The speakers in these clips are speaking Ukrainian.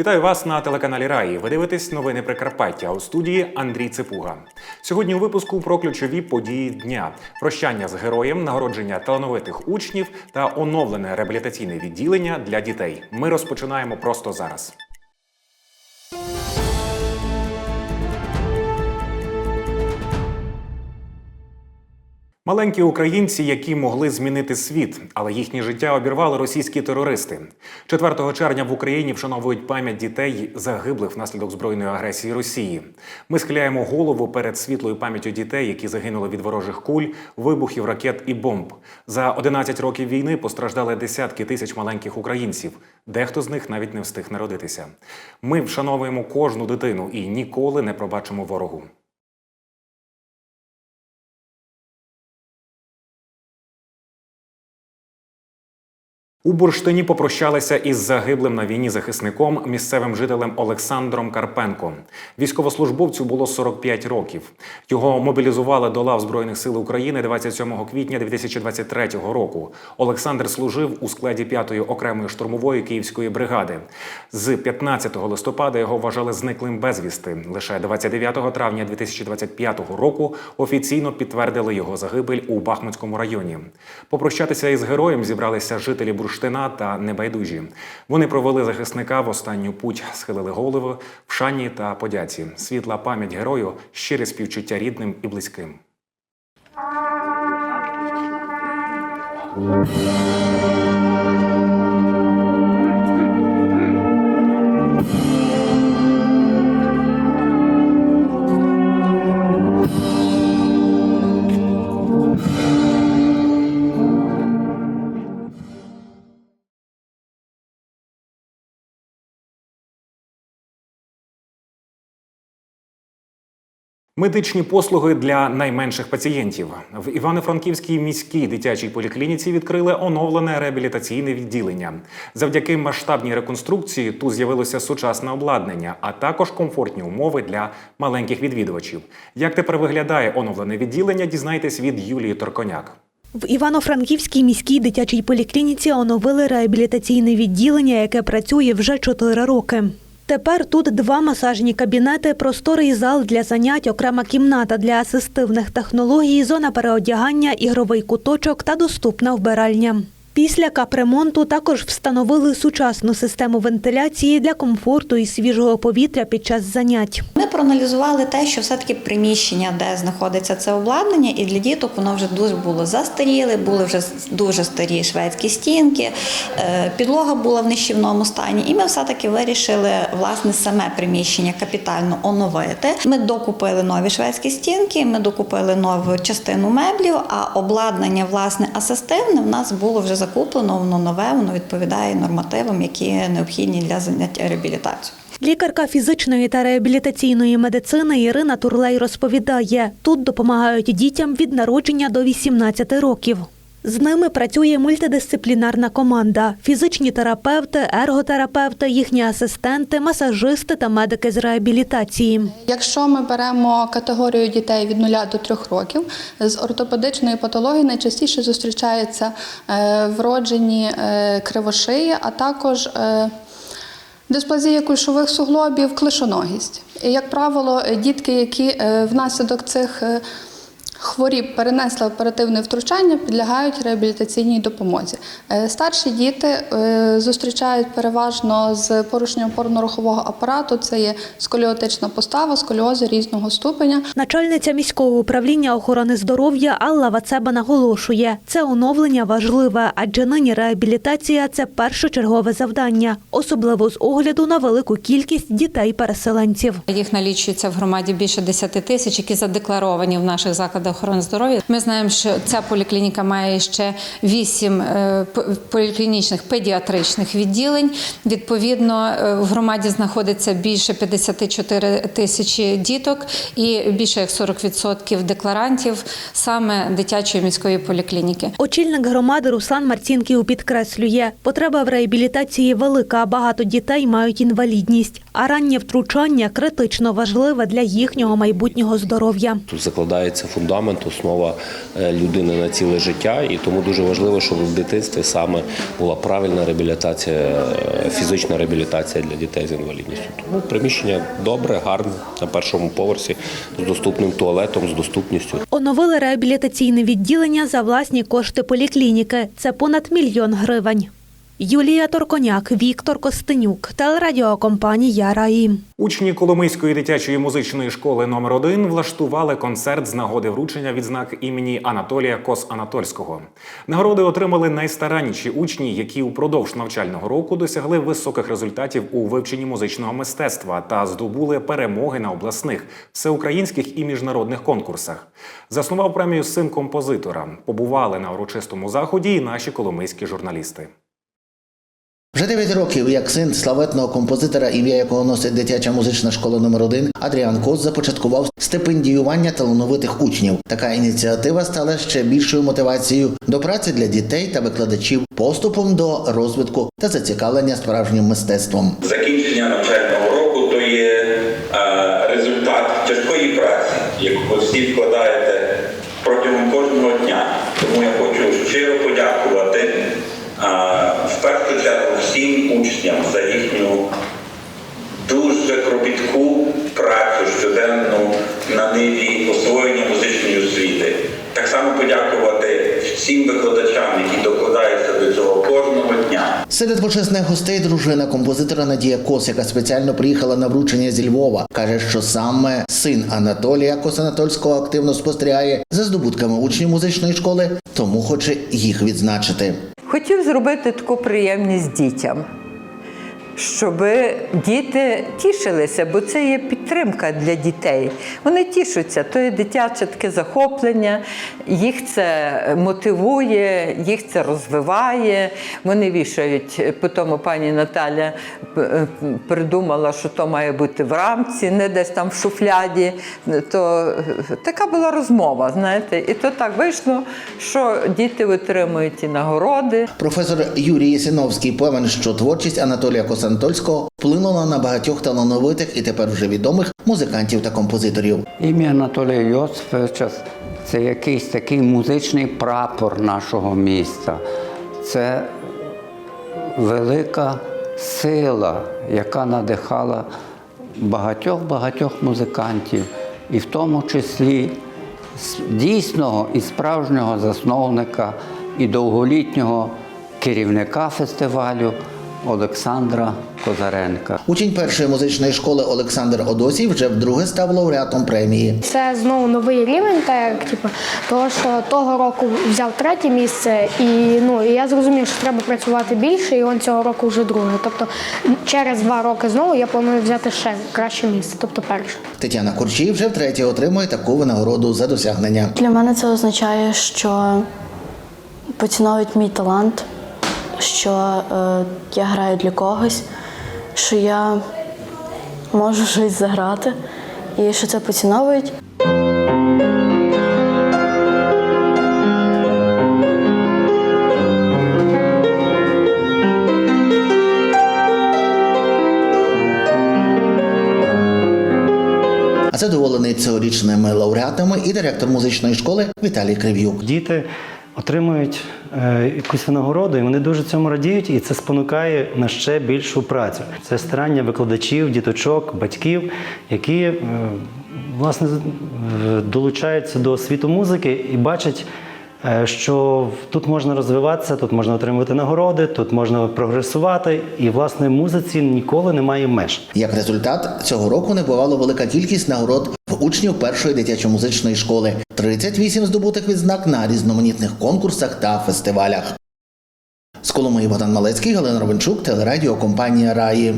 Вітаю вас на телеканалі Раї. Ви дивитесь новини Прикарпаття у студії Андрій Ципуга. Сьогодні у випуску про ключові події дня: прощання з героєм, нагородження талановитих учнів та оновлене реабілітаційне відділення для дітей. Ми розпочинаємо просто зараз. Маленькі українці, які могли змінити світ, але їхнє життя обірвали російські терористи. 4 червня в Україні вшановують пам'ять дітей, загиблих внаслідок збройної агресії Росії. Ми схиляємо голову перед світлою пам'яттю дітей, які загинули від ворожих куль, вибухів, ракет і бомб. За 11 років війни постраждали десятки тисяч маленьких українців. Дехто з них навіть не встиг народитися. Ми вшановуємо кожну дитину і ніколи не пробачимо ворогу. У бурштині попрощалися із загиблим на війні захисником, місцевим жителем Олександром Карпенко. Військовослужбовцю було 45 років. Його мобілізували до лав Збройних сил України 27 квітня 2023 року. Олександр служив у складі 5-ї окремої штурмової київської бригади. З 15 листопада його вважали зниклим безвісти. Лише 29 травня 2025 року офіційно підтвердили його загибель у Бахмутському районі. Попрощатися із героєм зібралися жителі Бурштина та небайдужі. Вони провели захисника в останню путь, схилили голови в шані та подяці. Світла пам'ять герою, щире співчуття рідним і близьким. Медичні послуги для найменших пацієнтів в Івано-Франківській міській дитячій поліклініці відкрили оновлене реабілітаційне відділення. Завдяки масштабній реконструкції тут з'явилося сучасне обладнання, а також комфортні умови для маленьких відвідувачів. Як тепер виглядає оновлене відділення, дізнайтесь від Юлії Торконяк. В Івано-Франківській міській дитячій поліклініці оновили реабілітаційне відділення, яке працює вже 4 роки. Тепер тут два масажні кабінети, просторий зал для занять, окрема кімната для асистивних технологій, зона переодягання, ігровий куточок та доступна вбиральня. Після капремонту також встановили сучасну систему вентиляції для комфорту і свіжого повітря під час занять. Ми проаналізували те, що все-таки приміщення, де знаходиться це обладнання, і для діток воно вже дуже було застаріле, були вже дуже старі шведські стінки, е, підлога була в нищівному стані, і ми все-таки вирішили власне саме приміщення капітально оновити. Ми докупили нові шведські стінки, ми докупили нову частину меблів, а обладнання власне асистивне в нас було вже закуплено, воно нове, воно відповідає нормативам, які необхідні для заняття реабілітацією. Лікарка фізичної та реабілітаційної медицини Ірина Турлей розповідає, тут допомагають дітям від народження до 18 років. З ними працює мультидисциплінарна команда: фізичні терапевти, ерготерапевти, їхні асистенти, масажисти та медики з реабілітації. Якщо ми беремо категорію дітей від 0 до 3 років, з ортопедичної патології найчастіше зустрічаються е, вроджені е, кривошиї, а також е, дисплазія кульшових суглобів, клишоногість. І, як правило, дітки, які внаслідок цих хворіб перенесли оперативне втручання, підлягають реабілітаційній допомозі. Е, Старші діти е, зустрічають переважно з порушенням опорно-рухового апарату. Це є сколіотична постава, сколіози різного ступеня. Начальниця міського управління охорони здоров'я Алла Вацеба наголошує, це оновлення важливе, адже нині реабілітація це першочергове завдання, особливо з огляду на велику кількість дітей-переселенців. Їх налічується в громаді більше 10 тисяч, які задекларовані в наших закладах охорони здоров'я. Ми знаємо, що ця поліклініка має ще вісім е, поліклінічних педіатричних відділень. Відповідно, е, в громаді знаходиться більше 54 тисячі діток і більше як 40% декларантів саме дитячої міської поліклініки. Очільник громади Руслан Марцінків підкреслює, потреба в реабілітації велика, багато дітей мають інвалідність, а раннє втручання критично важливе для їхнього майбутнього здоров'я. Тут закладається фундамент, основа е, людини на ціле життя, і тому дуже важливо, щоб в дитинстві саме була правильна реабілітація, е, фізична реабілітація для дітей з інвалідністю. Тому приміщення добре, гарне на першому поверсі з доступним туалетом, з доступністю. Оновили реабілітаційне відділення за власні кошти поліклініки. Це понад мільйон гривень. Юлія Торконяк, Віктор Костенюк, телерадіокомпанія Раї. Учні Коломийської дитячої музичної школи номер 1 влаштували концерт з нагоди вручення відзнак імені Анатолія Кос-Анатольського. Нагороди отримали найстаранніші учні, які упродовж навчального року досягли високих результатів у вивченні музичного мистецтва та здобули перемоги на обласних, всеукраїнських і міжнародних конкурсах. Заснував премію син композитора. Побували на урочистому заході і наші коломийські журналісти. Вже 9 років, як син славетного композитора, ім'я якого носить дитяча музична школа номер 1 Адріан Кос започаткував стипендіювання талановитих учнів. Така ініціатива стала ще більшою мотивацією до праці для дітей та викладачів, поступом до розвитку та зацікавлення справжнім мистецтвом. Закінчення навчального року то є результат тяжкої праці, яку всі вкладаєте протягом кожного дня. Тому я хочу щиро подякувати е, в першу чергу всім учням за їхню дуже кропітку працю щоденну на ниві освоєння музичної освіти. Так само подякувати всім викладачам, які докладаються до цього кожного дня. Серед почесних гостей дружина композитора Надія Кос, яка спеціально приїхала на вручення зі Львова, каже, що саме син Анатолія Кос-Анатольського активно спостерігає за здобутками учнів музичної школи, тому хоче їх відзначити. Хотів зробити таку приємність дітям, щоб діти тішилися, бо це є підтримка для дітей. Вони тішуться, то є дитяче таке захоплення, їх це мотивує, їх це розвиває. Вони вішають, по тому пані Наталя придумала, що то має бути в рамці, не десь там в шуфляді. То така була розмова, знаєте, і то так вийшло, що діти отримують і нагороди. Професор Юрій Ясиновський певен, що творчість Анатолія Косантольського вплинула на багатьох талановитих і тепер вже відомих музикантів та композиторів. Ім'я Анатолія Йосифовича це якийсь такий музичний прапор нашого міста. Це велика сила, яка надихала багатьох-багатьох музикантів, і в тому числі дійсного і справжнього засновника і довголітнього керівника фестивалю Олександра Козаренка. Учень першої музичної школи Олександр Одосій вже вдруге став лауреатом премії. Це знову новий рівень, так як типу, того, що того року взяв третє місце, і ну і я зрозумів, що треба працювати більше, і він цього року вже друге. Тобто через два роки знову я планую взяти ще краще місце, тобто перше. Тетяна Курчій вже втретє отримує таку винагороду за досягнення. Для мене це означає, що поціновують мій талант, що е, я граю для когось, що я можу щось заграти, і що це поціновують. А задоволений цьогорічними лауреатами і директор музичної школи Віталій Крив'юк. Діти отримують е, якусь винагороду, і вони дуже цьому радіють, і це спонукає на ще більшу працю. Це старання викладачів, діточок, батьків, які е, власне е, долучаються до світу музики і бачать. Що тут можна розвиватися, тут можна отримувати нагороди, тут можна прогресувати, і власне музиці ніколи немає меж. Як результат, цього року не бувало велика кількість нагород учнів першої дитячо-музичної школи. 38 здобутих відзнак на різноманітних конкурсах та фестивалях. З Коломиї Богдан Малецький, Галина Ровенчук, телерадіо компанія Раї.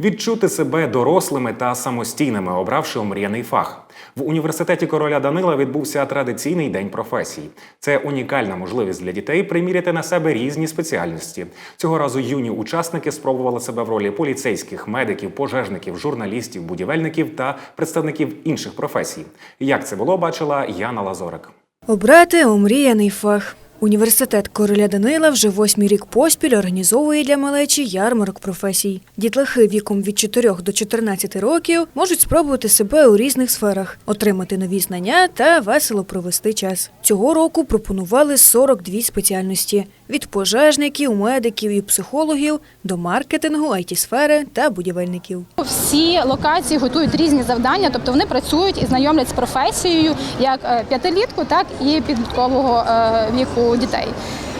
Відчути себе дорослими та самостійними, обравши омріяний фах. В університеті короля Данила відбувся традиційний день професій. Це унікальна можливість для дітей приміряти на себе різні спеціальності. Цього разу юні учасники спробували себе в ролі поліцейських, медиків, пожежників, журналістів, будівельників та представників інших професій. Як це було, бачила Яна Лазорик. Обрати омріяний фах. Університет короля Данила вже восьмий рік поспіль організовує для малечі ярмарок професій. Дітлахи віком від 4 до 14 років можуть спробувати себе у різних сферах, отримати нові знання та весело провести час. Цього року пропонували 42 спеціальності від пожежників, медиків і психологів до маркетингу, IT-сфери та будівельників. Всі локації готують різні завдання, тобто вони працюють і знайомлять з професією як е, п'ятилітку, так і підліткового е, дітей.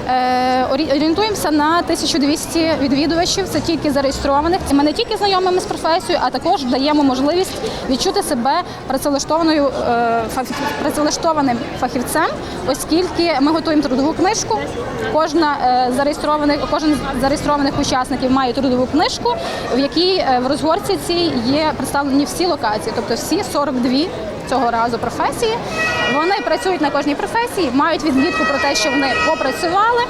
Е, Орієнтуємося на 1200 відвідувачів. Це тільки зареєстрованих. Ми не тільки знайомимо з професією, а також даємо можливість відчути себе працевлаштованою е, працевлаштованим фахівцем, оскільки ми готуємо трудову книжку. Кожна е, зареєстрованих, кожен з зареєстрованих учасників має трудову книжку, в якій в розгорці цій є представлені всі локації, тобто всі 42 цього разу професії. Вони працюють на кожній професії, мають відмітку про те, що вони попрацювали.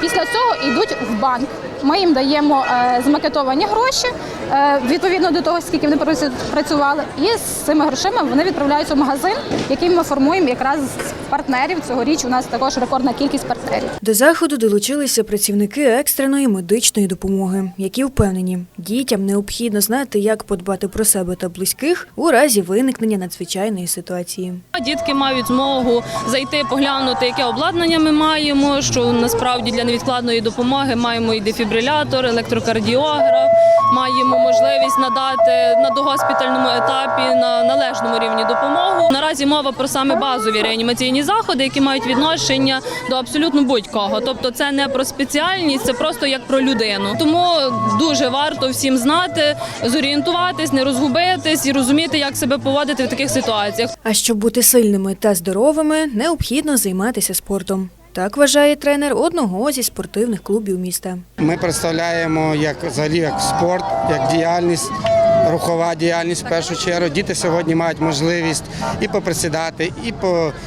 Після цього йдуть в банк. Ми їм даємо е, змакетовані гроші відповідно до того, скільки вони працювали. І з цими грошима вони відправляються в магазин, який ми формуємо якраз з партнерів. Цьогоріч у нас також рекордна кількість партнерів. До заходу долучилися працівники екстреної медичної допомоги, які впевнені, дітям необхідно знати, як подбати про себе та близьких у разі виникнення надзвичайної ситуації. Дітки мають змогу зайти, поглянути, яке обладнання ми маємо. Що насправді для невідкладної допомоги маємо і дефібрилятор, електрокардіограф, маємо можливість надати на догоспітальному етапі на належному рівні допомогу. Наразі мова про саме базові реанімаційні заходи, які мають відношення до абсолютно будь-кого. Тобто, це не про спеціальність, це просто як про людину. Тому дуже варто всім знати, зорієнтуватись, не розгубитись і розуміти, як себе поводити в таких ситуаціях. А щоб бути сильними та здоровими, необхідно займатися спортом. Так вважає тренер одного зі спортивних клубів міста. Ми представляємо як взагалі як спорт, як діяльність, рухова діяльність в першу чергу. Діти сьогодні мають можливість і поприсідати, і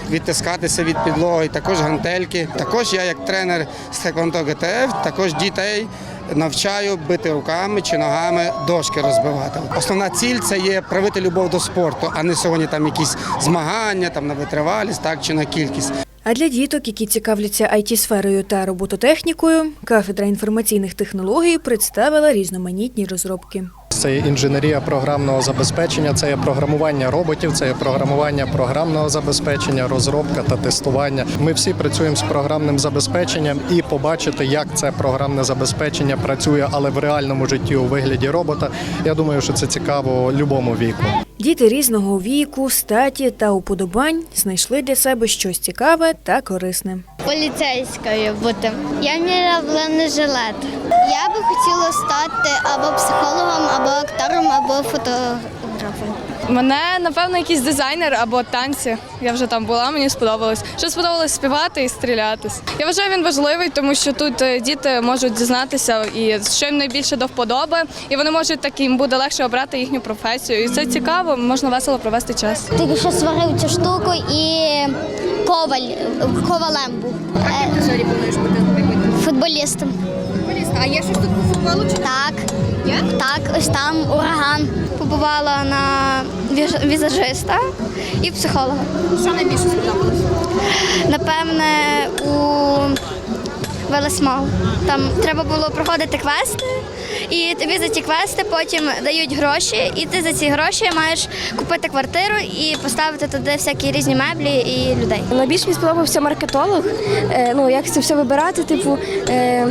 відтискатися від підлоги, також гантельки. Також я, як тренер з Теквондо ГТФ, також дітей. Навчаю бити руками чи ногами дошки розбивати. Основна ціль це є привити любов до спорту, а не сьогодні там якісь змагання, там на витривалість, так чи на кількість. А для діток, які цікавляться IT-сферою та робототехнікою, кафедра інформаційних технологій представила різноманітні розробки. Це є інженерія програмного забезпечення, це є програмування роботів, це є програмування програмного забезпечення, розробка та тестування. Ми всі працюємо з програмним забезпеченням і побачити, як це програмне забезпечення працює, але в реальному житті у вигляді робота. Я думаю, що це цікаво любому віку. Діти різного віку, статі та уподобань знайшли для себе щось цікаве та корисне. Поліцейською бути. Я міряла бронежилет. Я би хотіла стати або психологом, або актором, або фотографом. Мене напевно якийсь дизайнер або танці. Я вже там була, мені сподобалось. Ще сподобалось співати і стрілятись. Я вважаю, він важливий, тому що тут е, діти можуть дізнатися і що їм найбільше до вподоби, і вони можуть так їм буде легше обрати їхню професію. І це цікаво, можна весело провести час. Тільки що сварив цю штуку і коваль ковалем був. А ти сьогодні плануєш бути футболістом. А є щось тут по футболу? Так. Є? Так, ось там ураган. Побувала на візажиста і психолога. Що найбільше сподобалось? Напевне, у велесмал. Там треба було проходити квести, і тобі за ті квести потім дають гроші, і ти за ці гроші маєш купити квартиру і поставити туди всякі різні меблі і людей. Найбільше мені сподобався маркетолог. Е, Ну, як це все вибирати, типу, е,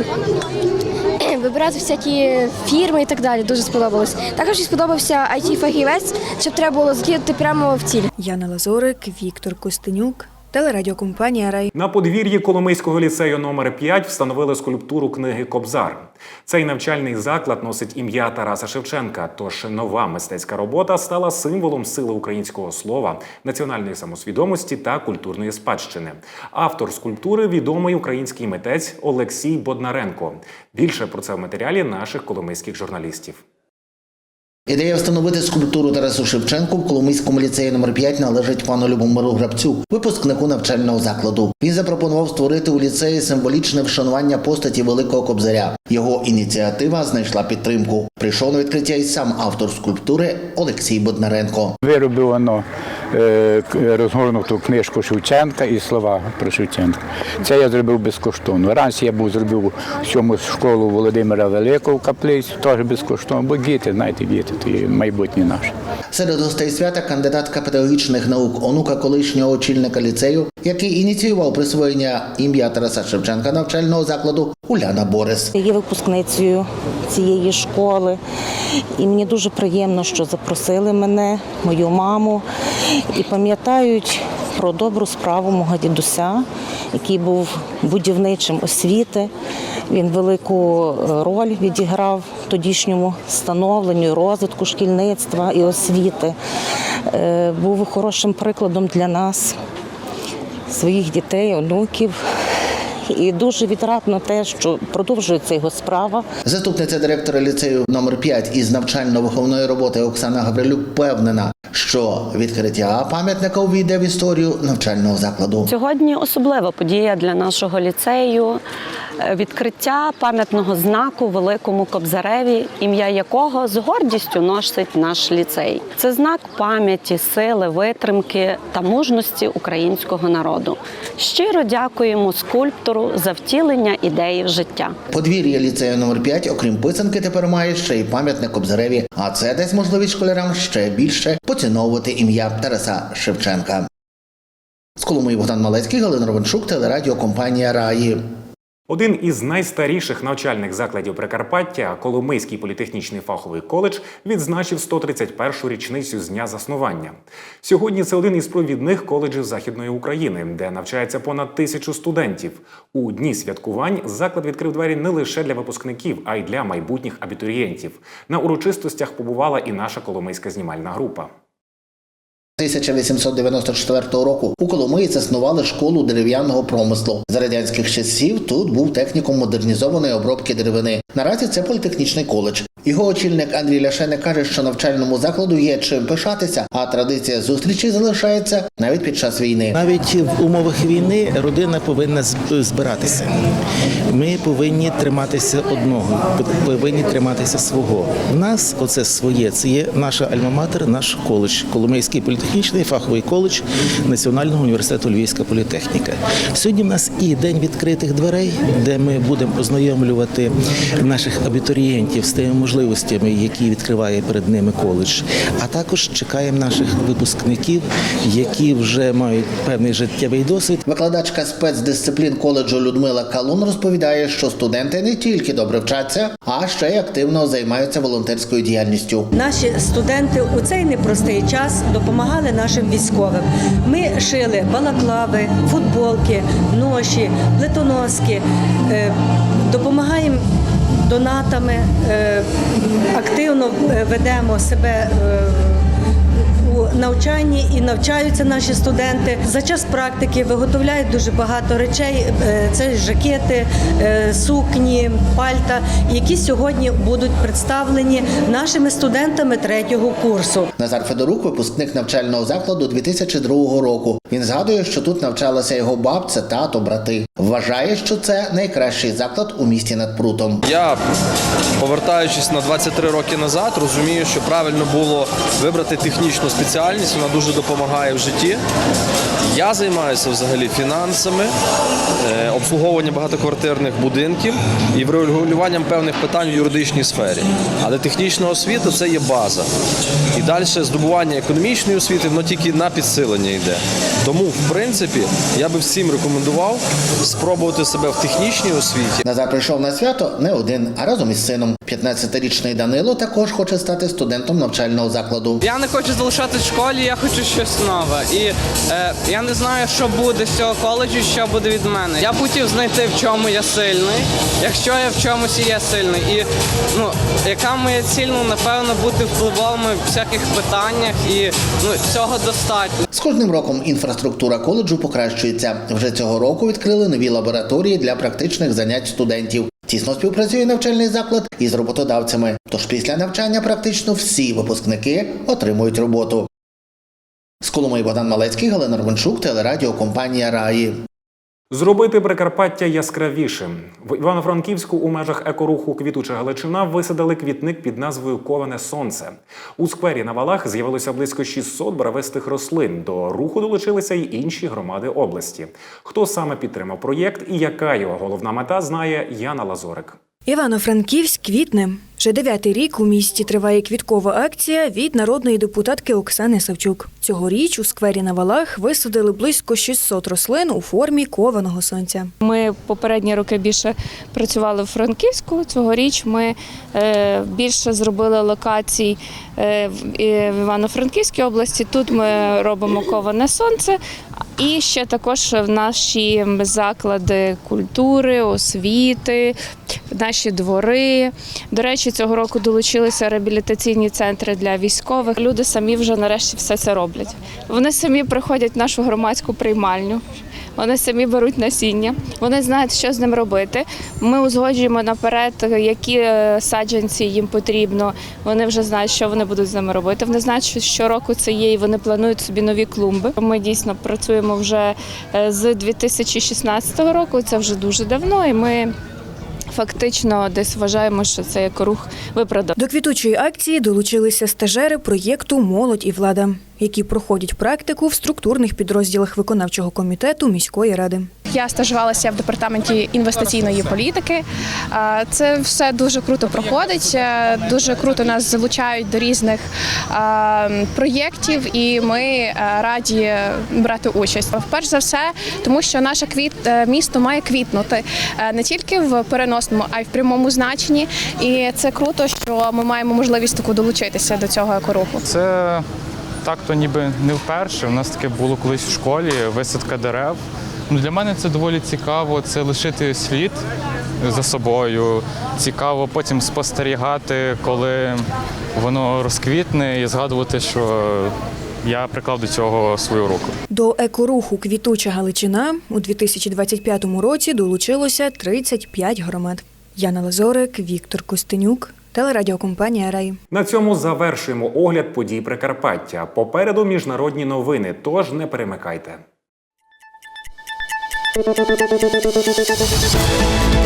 вибирати всякі фірми і так далі. Дуже сподобалось. Також і сподобався it фахівець щоб треба було злітати прямо в ціль. Яна Лазорик, Віктор Костенюк, телерадіокомпанія Рай. На подвір'ї Коломийського ліцею номер 5 встановили скульптуру книги Кобзар. Цей навчальний заклад носить ім'я Тараса Шевченка. Тож нова мистецька робота стала символом сили українського слова, національної самосвідомості та культурної спадщини. Автор скульптури відомий український митець Олексій Боднаренко. Більше про це в матеріалі наших коломийських журналістів. Ідея встановити скульптуру Тарасу Шевченку в Коломийському ліцеї номер 5 належить пану Любомиру Грабцю, випускнику навчального закладу. Він запропонував створити у ліцеї символічне вшанування постаті Великого Кобзаря. Його ініціатива знайшла підтримку. Прийшов на відкриття і сам автор скульптури Олексій Боднаренко. Виробив воно розгорнуту книжку Шевченка і слова про Шевченка. Це я зробив безкоштовно. Раніше я був зробив сьому школу Володимира Великого в каплицю, теж безкоштовно, бо діти, знаєте, діти, то є майбутнє наше. Серед гостей свята кандидатка педагогічних наук, онука колишнього очільника ліцею, який ініціював присвоєння ім'я Тараса Шевченка навчального закладу Уляна Борис. Я є випускницею цієї школи, і мені дуже приємно, що запросили мене, мою маму, і пам'ятають про добру справу мого дідуся, який був будівничим освіти. Він велику е, роль відіграв тодішньому становленню, розвитку шкільництва і освіти. Е, Був хорошим прикладом для нас, своїх дітей, онуків. І дуже відрадно те, що продовжується його справа. Заступниця директора ліцею номер 5 із навчально-виховної роботи Оксана Гаврилюк впевнена, що відкриття пам'ятника увійде в історію навчального закладу. Сьогодні особлива подія для нашого ліцею відкриття пам'ятного знаку великому Кобзареві, ім'я якого з гордістю носить наш ліцей. Це знак пам'яті, сили, витримки та мужності українського народу. Щиро дякуємо скульптору за втілення ідеї в життя. Подвір'я ліцею номер 5 окрім писанки, тепер має ще й пам'ятник Кобзареві, а це дасть можливість школярам ще більше поціновувати ім'я Тараса Шевченка. З Коломиї Богдан Малецький, Галина Ровеншук, телерадіокомпанія Раї. Один із найстаріших навчальних закладів Прикарпаття, Коломийський політехнічний фаховий коледж, відзначив 131-шу річницю з дня заснування. Сьогодні це один із провідних коледжів Західної України, де навчається понад тисячу студентів. У дні святкувань заклад відкрив двері не лише для випускників, а й для майбутніх абітурієнтів. На урочистостях побувала і наша коломийська знімальна група. 1894 року у Коломиї заснували школу дерев'яного промислу. За радянських часів тут був технікум модернізованої обробки деревини. Наразі це політехнічний коледж. Його очільник Андрій Ляшеник каже, що навчальному закладу є чим пишатися, а традиція зустрічі залишається навіть під час війни. Навіть в умовах війни родина повинна збиратися. Ми повинні триматися одного, повинні триматися свого. В нас оце своє. Це є наша альма-матер, наш коледж, Коломийський політехнічний фаховий коледж Національного університету Львівська політехніка. Сьогодні в нас і день відкритих дверей, де ми будемо ознайомлювати наших абітурієнтів з тими можливостями, які відкриває перед ними коледж. А також чекаємо наших випускників, які вже мають певний життєвий досвід. Викладачка спецдисциплін коледжу Людмила Калун розповідає, що студенти не тільки добре вчаться, а ще й активно займаються волонтерською діяльністю. Наші студенти у цей непростий час допомагали нашим військовим. Ми шили балаклави, футболки, ноші, плитоноски, е, допомагаємо донатами, е, активно е, ведемо себе. Навчанні і навчаються наші студенти. За час практики виготовляють дуже багато речей. Е, Це жакети, е, сукні, пальта, які сьогодні будуть представлені нашими студентами третього курсу. Назар Федорук, випускник навчального закладу 2002 року. Він згадує, що тут навчалася його бабця, тато, брати. Вважає, що це найкращий заклад у місті над прутом. Я, повертаючись на 23 роки назад, розумію, що правильно було вибрати технічну спеціальність, вона дуже допомагає в житті. Я займаюся взагалі фінансами, е, обслуговуванням багатоквартирних будинків і врегулюванням певних питань у юридичній сфері. Але технічна освіта це є база. І далі здобування економічної освіти, воно тільки на підсилення йде. Тому, в принципі, я би всім рекомендував спробувати себе в технічній освіті. Назар прийшов на свято не один, а разом із сином. 15-річний Данило також хоче стати студентом навчального закладу. Я не хочу залишатись в школі, я хочу щось нове. І е, я не знаю, що буде з цього коледжу, що буде від мене. Я хотів знайти, в чому я сильний, якщо я в чомусь є сильний. І ну, яка моя ціль, ну, напевно, бути впливовими в всяких питаннях, і ну, цього достатньо. З кожним роком інфраструктура коледжу покращується. Вже цього року відкрили нові лабораторії для практичних занять студентів. Тісно співпрацює навчальний заклад із роботодавцями. Тож після навчання практично всі випускники отримують роботу. З Коломиї Богдан Малецький, Галина Романчук, телерадіокомпанія Раї. Зробити Прикарпаття яскравішим в Івано-Франківську у межах екоруху Квітуча Галичина висадили квітник під назвою Коване Сонце. У сквері на валах з'явилося близько 600 барвистих рослин. До руху долучилися й інші громади області. Хто саме підтримав проєкт і яка його головна мета, знає Яна Лазорик. Івано-Франківськ квітне. Вже дев'ятий рік у місті триває квіткова акція від народної депутатки Оксани Савчук. Цьогоріч у сквері на валах висадили близько 600 рослин у формі кованого сонця. Ми попередні роки більше працювали в Франківську. Цьогоріч ми е, більше зробили локацій е, в Івано-Франківській області. Тут ми робимо коване сонце. І ще також в наші заклади культури, освіти, наші двори. До речі, цього року долучилися реабілітаційні центри для військових. Люди самі вже нарешті все це роблять. Вони самі приходять в нашу громадську приймальню. Вони самі беруть насіння, вони знають, що з ним робити. Ми узгоджуємо наперед, які е, саджанці їм потрібно. Вони вже знають, що вони будуть з ними робити. Вони знають, що щороку це є, і вони планують собі нові клумби. Ми дійсно працюємо вже е, з 2016 року. Це вже дуже давно, і ми фактично десь вважаємо, що це як рух виправдав. До квітучої акції долучилися стажери проєкту Молодь і влада, які проходять практику в структурних підрозділах виконавчого комітету міської ради. Я стажувалася в департаменті інвестиційної політики. Це все дуже круто проходить. е, Дуже круто нас залучають до різних проєктів, і ми е, раді брати участь. Перш за все, тому що наше квіт е, місто має квітнути не тільки в переносному, а й в прямому значенні. І це круто, що ми маємо можливість таку долучитися до цього екоруху. Це так то ніби не вперше. У нас таке було колись в школі, висадка дерев. Ну, для мене це доволі цікаво, це лишити слід за собою. Цікаво потім спостерігати, коли воно розквітне, і згадувати, що я приклав до цього свою руку. До екоруху Квітуча Галичина у 2025 році долучилося 35 громад. Яна Лазорик, Віктор Костенюк, телерадіокомпанія Рай. На цьому завершуємо огляд подій Прикарпаття. Попереду міжнародні новини, тож не перемикайте. Thank you.